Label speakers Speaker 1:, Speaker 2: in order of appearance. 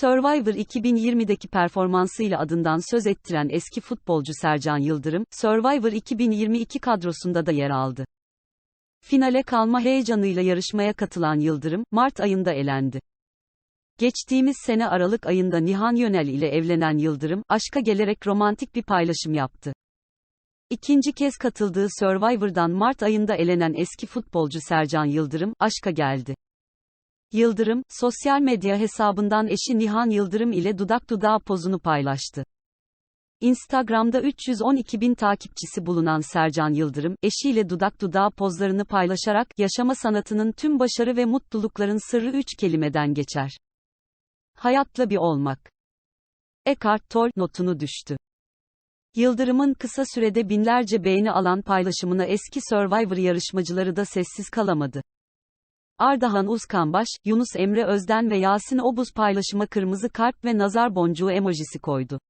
Speaker 1: Survivor 2020'deki performansıyla adından söz ettiren eski futbolcu Sercan Yıldırım, Survivor 2022 kadrosunda da yer aldı. Finale kalma heyecanıyla yarışmaya katılan Yıldırım, Mart ayında elendi. Geçtiğimiz sene Aralık ayında Nihan Yönel ile evlenen Yıldırım, aşka gelerek romantik bir paylaşım yaptı. İkinci kez katıldığı Survivor'dan Mart ayında elenen eski futbolcu Sercan Yıldırım, aşka geldi. Yıldırım, sosyal medya hesabından eşi Nihan Yıldırım ile dudak dudağa pozunu paylaştı. Instagram'da 312 bin takipçisi bulunan Sercan Yıldırım, eşiyle dudak dudağa pozlarını paylaşarak, yaşama sanatının tüm başarı ve mutlulukların sırrı üç kelimeden geçer. Hayatla bir olmak. Eckhart Tolle notunu düştü. Yıldırım'ın kısa sürede binlerce beğeni alan paylaşımına eski Survivor yarışmacıları da sessiz kalamadı. Ardahan Uzkanbaş, Yunus Emre Özden ve Yasin Obuz paylaşıma kırmızı kalp ve nazar boncuğu emojisi koydu.